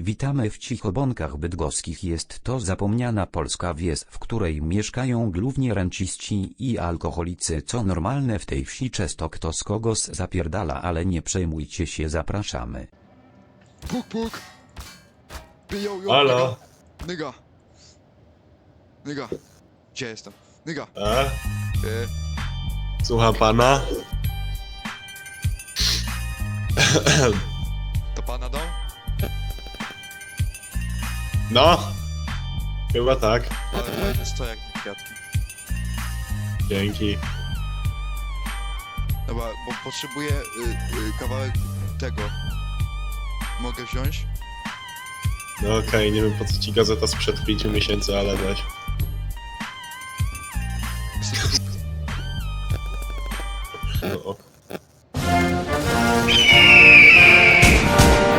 Witamy w Cichobonkach Bydgoskich. Jest to zapomniana polska wieś, w której mieszkają głównie renciści i alkoholicy. Co normalne w tej wsi często kto z kogoś zapierdala, ale nie przejmujcie się, zapraszamy. Puk, puk. Yo, Halo? Nyga. Nyga. Gdzie jestem? Nyga. A? E, Słucham pana? No? Chyba tak. Ale stojak na kwiatki. Dzięki. Dobra, bo potrzebuję y, y, kawałek tego. Mogę wziąć? No okej, nie wiem po co ci gazeta sprzed 5 miesięcy, ale weź. No.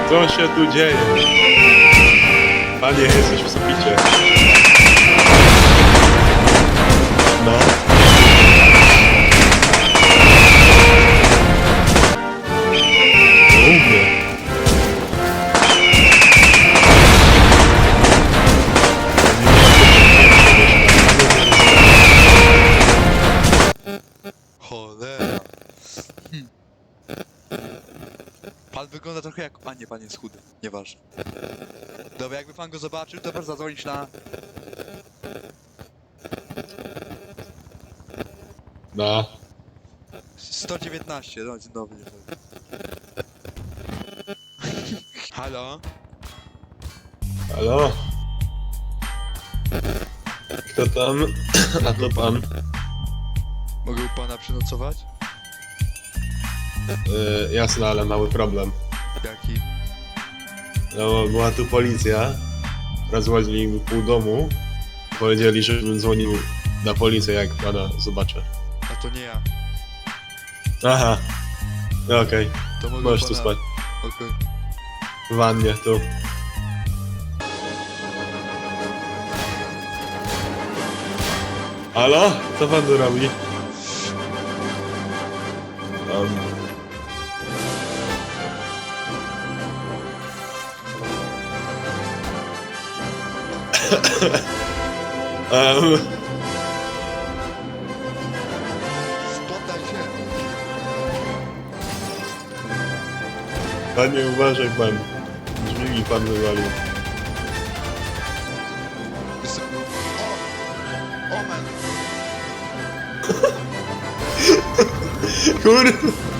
Co się tu dzieje? Panie, jesteś w suficie. No. Mnie. Cholera. Hm. Pan wygląda trochę jak... A nie, pan jest chudy. Nieważne. Dobra, jakby pan go zobaczył, to proszę zadzwonić na... No. 119, no dzień dobry. Halo? Halo? Kto tam? A to pan. Mogę u pana przenocować? Yy, jasne, ale mały problem. Jaki? No, była tu policja. Rozładzili mi pół domu. Powiedzieli, żebym dzwonił na policję, jak pana zobaczę. A to nie ja. Aha. No okej, To mogę możesz tu pana... spać. Okej. W wannie, tu. Halo? Co pan tu robi? Um. Um. Panie, uważaj pan. Drzwi mi pan wywalił. Kurwa!